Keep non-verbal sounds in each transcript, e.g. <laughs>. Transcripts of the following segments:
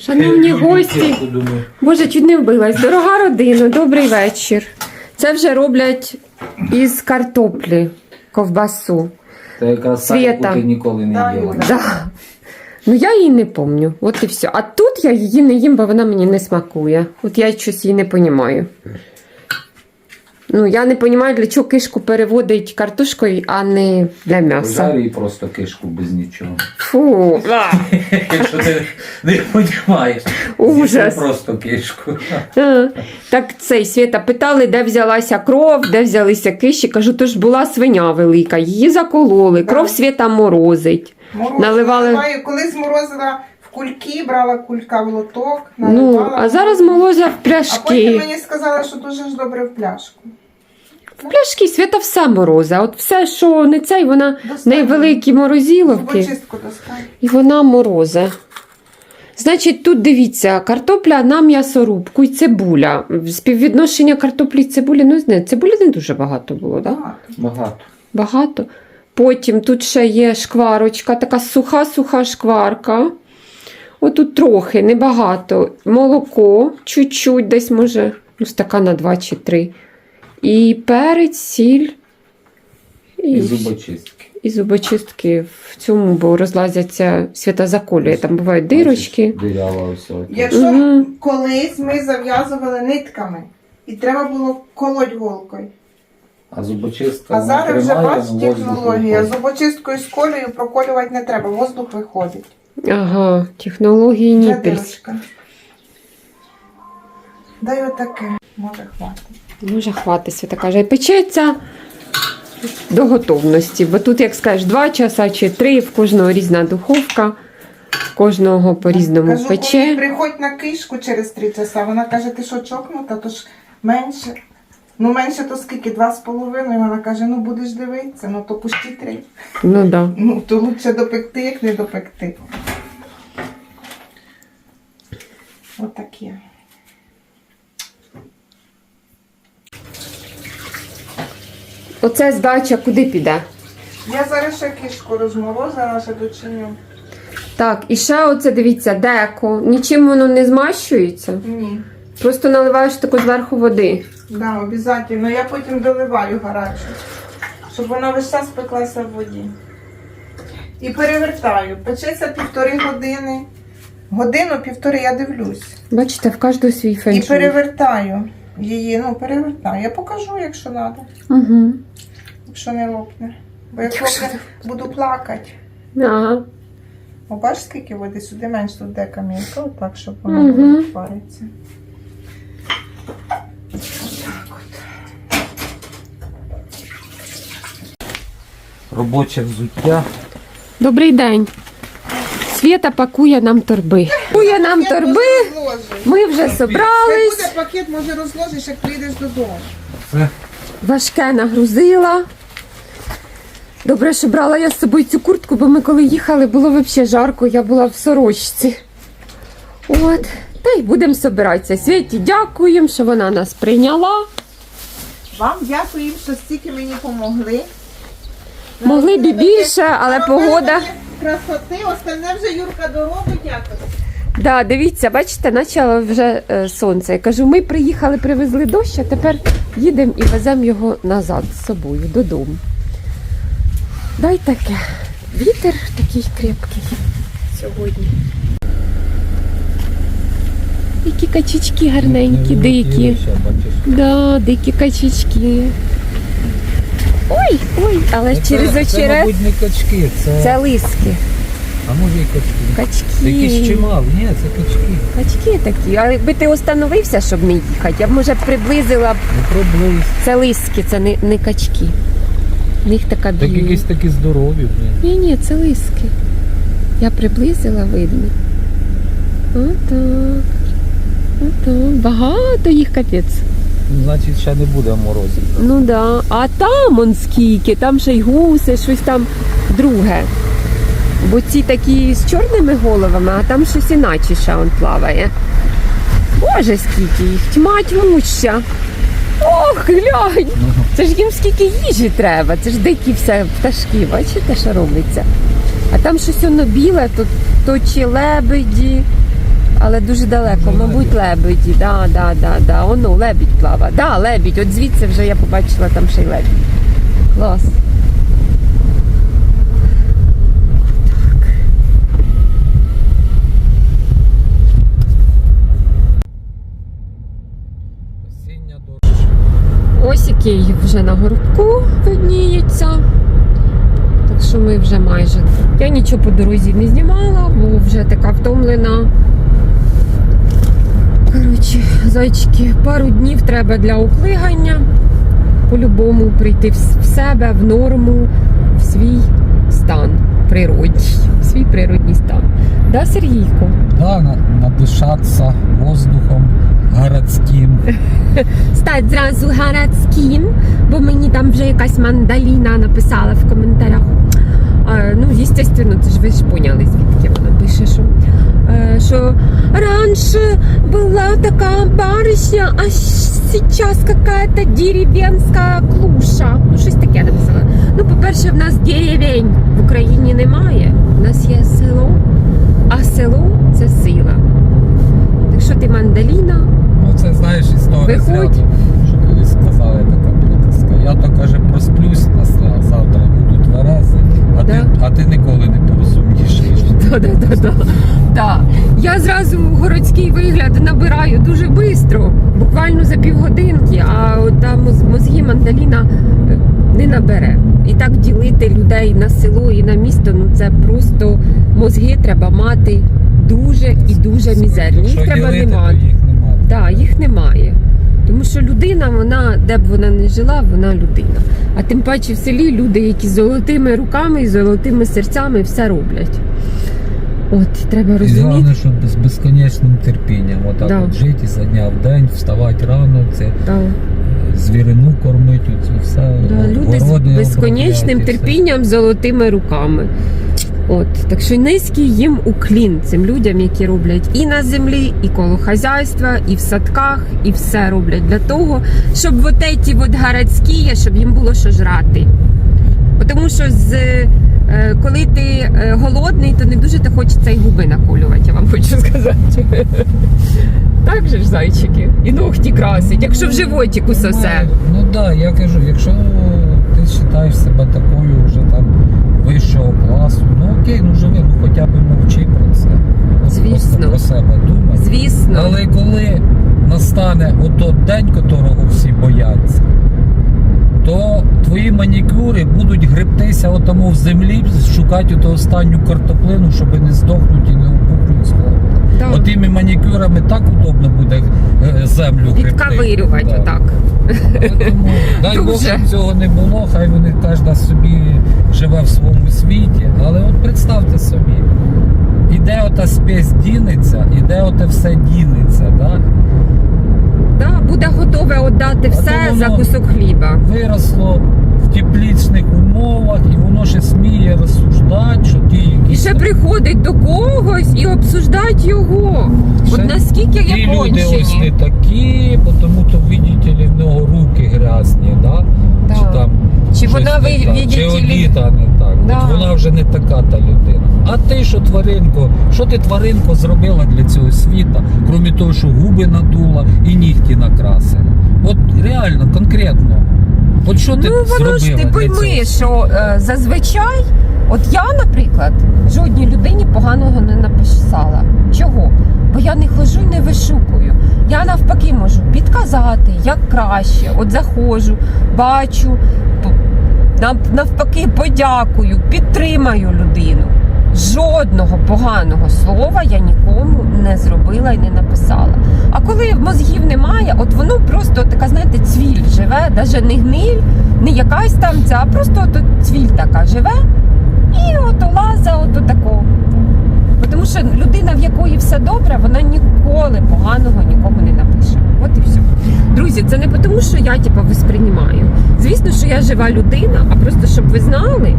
Шановні гості, Боже, чуть не вбилась. Дорога родина, добрий вечір. Це вже роблять із картоплі ковбасу. Це якраз так, яку ти ніколи не їла. Да. Ну я її не пам'ятаю. От і все. А тут я її не їм, бо вона мені не смакує. От я щось її не розумію. Ну, я не розумію, для чого кишку переводить картошкою, а не для м'яса. Жарі і просто кишку без нічого. Фу, Якщо ти не розумієш, Ужас. просто кишку. А, Так цей Свята питали, де взялася кров, де взялися киші. Кажу, то ж була свиня велика, її закололи, кров Свята морозить. Морозила, Наливали- наливаю. Колись морозила в кульки, брала кулька в лоток, Ну, а зараз молозя в А потім пляшки. мені сказали, що дуже ж добре в пляшку. В пляшки Свята все мороза. От все, що не цей, вона Достатньо. неї великі морозиловки, Зубочистку достань. і вона морозе. Значить, тут дивіться, картопля на м'ясорубку і цибуля. Співвідношення картоплі і цибулі, ну, не, цибулі не дуже багато було, так? Да? Багато. Багато. Багато. Потім тут ще є шкварочка, така суха-суха шкварка. Отут трохи, небагато. Молоко, чуть-чуть, десь може, ну, стакана два чи три. І перець, сіль. І, І зубочистки. і зубочистки в цьому, бо розлазяться свята заколює. Там бувають дирочки. Дирява. Якщо Мгм. колись ми зав'язували нитками, і треба було колоть голкою. А зубочистка А зараз вже тримає, бач ну, технологія. Зубочисткою з колею проколювати не треба, воздух виходить. Ага, технології Ніпельс. Дай отаке, може хватить. Може, хватить, свята каже. І печеться до готовності. Бо тут, як скажеш, 2 часа чи 3, в кожного різна духовка, в кожного по-різному Кажу, коли пече. приходь на кишку через три часа. Вона каже, ти що чокнута, то ж менше. Ну, менше то скільки? Два з половиною. Вона каже, ну будеш дивитися, ну то пусті три. Ну да. Ну, то лучше допекти, як не допекти. Отаке. Оце здача куди піде? Я зараз ще кишку розморозила, ще дочиню. Так, і ще оце дивіться, деко. Нічим воно не змащується. Ні. Просто наливаєш таку зверху води. Так, Да, обов'язково. Я потім доливаю гарячу, щоб вона весь час пеклася в воді. І перевертаю. Печеться півтори години. Годину-півтори я дивлюсь. Бачите, в кожного свій І перевертаю її. Ну, перевертаю. Я покажу, якщо треба. Угу. Якщо не лопне. Бо як лопне, буду плакати. Ага. О, бачиш, скільки води сюди менше тут дека мілка, отак, щоб воно Мгм. не париться. Робоче взуття. Добрий день. Свята пакує нам торби. Пакує нам Пакет торби. Ми вже собрались. буде пакет, може розложиш, як прийдеш додому. Важке нагрузила. Добре, що брала я з собою цю куртку, бо ми коли їхали, було взагалі жарко, я була в сорочці. От, та й будемо собиратися. Світі дякуємо, що вона нас прийняла. Вам дякую, що стільки мені допомогли. Могли б і більше, але погода. Красоти, остальне вже Юрка доробить якось. Да, дивіться, бачите, почало вже е, сонце. Я кажу, ми приїхали, привезли дощ, а тепер їдемо і веземо його назад з собою додому. Дай таке. Вітер такий крепкий сьогодні. Які качечки гарненькі, дикі. Да, дикі качечки. Ой, ой, але ж через це, мабуть, не качки, це, це лиски. а може і качки. Це якісь Качки. чимал, ні, це качки. Качки такі, а якби ти остановився, щоб не їхати, я б може приблизила б. Не пробуй. Це лиски, це не, не качки. В них така Так якісь такі здорові. Ні, ні, це лиски. Я приблизила, видно. Отак. Отак. Багато їх капець. Значить, ще не буде морозів. Ну да. А там он скільки, там ще й гуси, щось там друге. Бо ці такі з чорними головами, а там щось іначе ще он плаває. Боже, скільки їх, тьма тьмуща. Ох, глянь! Це ж їм скільки їжі треба, це ж дикі все пташки, бачите, що робиться? А там щось воно біле, то, то чи лебеді, Але дуже далеко, мабуть, лебеді. Да, да, да, да. Оно, лебідь плава. Да, лебідь. От звідси вже я побачила там ще й лебідь. Клас. Ось і вже на горбку видніється. Так що ми вже майже. Я нічого по дорозі не знімала, бо вже така втомлена. Коротше, зайчики, пару днів треба для оклигання. По-любому прийти в себе, в норму, в свій стан природній, в свій природній стан. Да, Сергійко? Да, на, надишатися воздухом городським. стать зразу городським, бо мені там вже якась мандаліна написала в коментарях. А, ну, естественно, це ж ви ж поняли, звідки вона пише, що, що раніше була така барышня, а зараз какая-то деревенська клуша. Ну, щось таке написала. Ну, по-перше, в нас деревень в Україні немає. У нас є село, а село це сила. Так що ти мандаліна, Ну це знаєш історія Виходь. що колись сказали така приказка. Я то каже просплюсь на завтра буду тверезий, а, ти, а ти ніколи не. <laughs> Да. Я зразу городський вигляд набираю дуже швидко, буквально за півгодинки, а от там моз- мозги мандаліна е, не набере. І так ділити людей на село і на місто, ну це просто мозги треба мати дуже і дуже мізерні. Їх треба ділити, не то їх немає. Так, їх немає. Тому що людина, вона, де б вона не жила, вона людина. А тим паче в селі люди, які з золотими руками і золотими серцями все роблять. От, треба І головне, щоб з безконечним терпінням. Отак Да. от жити за дня в день, вставати рано, це Да, звірину кормити, це все. да, люди з безконечним терпінням, золотими руками. От, так що низький їм уклін цим людям, які роблять і на землі, і коло хазяйства, і в садках, і все роблять для того, щоб вот эти вот городські, щоб їм було що жрати. Тому що з, е, коли ти е, голодний, то не дуже ти хочеться і губи наколювати, я вам хочу сказати. <laughs> Так же ж зайчики. І ногті красить, якщо в животику сосе. Ну так, да, я кажу, якщо ти вважаєш себе такою вже там вищого класу, ну окей, ну живи, ну хоча б мовчи про це. От Звісно. Про себе думай. Звісно. Але коли настане ото день, котрого всі бояться, то твої манікюри будуть гребтися отому в землі, шукати оту останню картоплину, щоб не здохнути і не опухнути з голоду. Так. Отими манікюрами так удобно буде е, землю гребти. Відкавирювати Да. отак. Тому, дай Бог, щоб цього не було, хай вони кожна собі живе в своєму світі. Але от представте собі, іде ота спесь дінеться, іде оте все дінеться. Да? Да, буде готове віддати все за кусок хліба. Виросло в теплічних умовах, і воно ще сміє розсуждати, що І якісь ще приходить до когось і обсуждать його. Ще От наскільки ті люди ось не такі, тому то видите в нього руки грязні, да? Да. чи там Чи вона ви не так, чи одіта не так. Да. От вона вже не така та людина. А ти що тваринко? Що ти тваринко зробила для цього світа, крім того, що губи надула і нігті накрасила? От реально, конкретно. От що ти Ну воно ж ти пойми, що е, зазвичай, от я, наприклад, жодній людині поганого не написала. Чого? Бо я не хожу і не вишукую. Я навпаки можу підказати, як краще. От заходжу, бачу, навпаки, подякую, підтримаю людину. Жодного поганого слова я нікому не зробила і не написала. А коли мозгів немає, от воно просто така, знаєте, цвіль живе, навіть не гниль, не якась там ця, а просто от цвіль така живе і от лаза, от тако. Тому що людина, в якої все добре, вона ніколи поганого нікому не напише. От і все. Друзі, це не тому, що я типу, восприймаю. Звісно, що я жива людина, а просто щоб ви знали,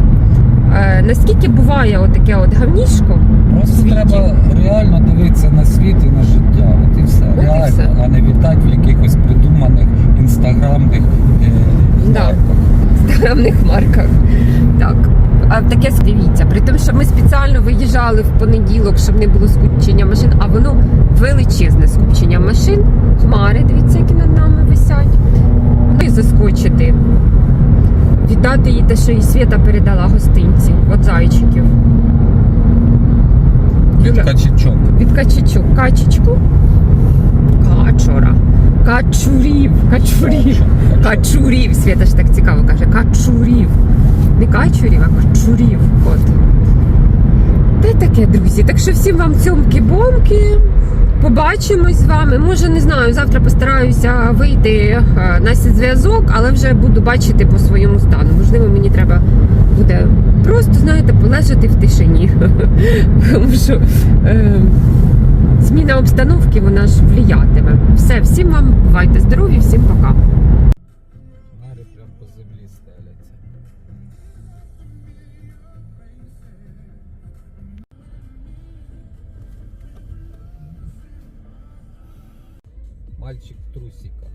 е, наскільки буває отаке от гавнішко. Просто світі. треба реально дивитися на світ і на життя. От і все. От і реально, все. а не вітати в якихось придуманих інстаграмних е, Да. марках. інстаграмних марках. Так, а, таке дивіться, при тому, що ми спеціально виїжджали в понеділок, щоб не було скупчення машин, а воно величезне скупчення машин, хмари, дивіться, які над нами висять. Ну і заскочити. Віддати їй те, що їй Свята передала гостинці. От зайчиків. Від качечок. від качечок. Качечку. Качора. Качурів. Качурів. Качурів. Свята ж так цікаво каже. Качурів. Не качурів, а качурів. От. Та й таке, друзі. Так що всім вам цьомки-бомки. Побачимось з вами. Може, не знаю, завтра постараюся вийти е, на зв'язок, але вже буду бачити по своєму стану. Можливо, мені треба буде просто, знаєте, полежати в тишині. <laughs> Тому що е, зміна обстановки вона ж влиятиме. Все, всім вам бувайте здорові, всім пока. Мальчик в трусиках.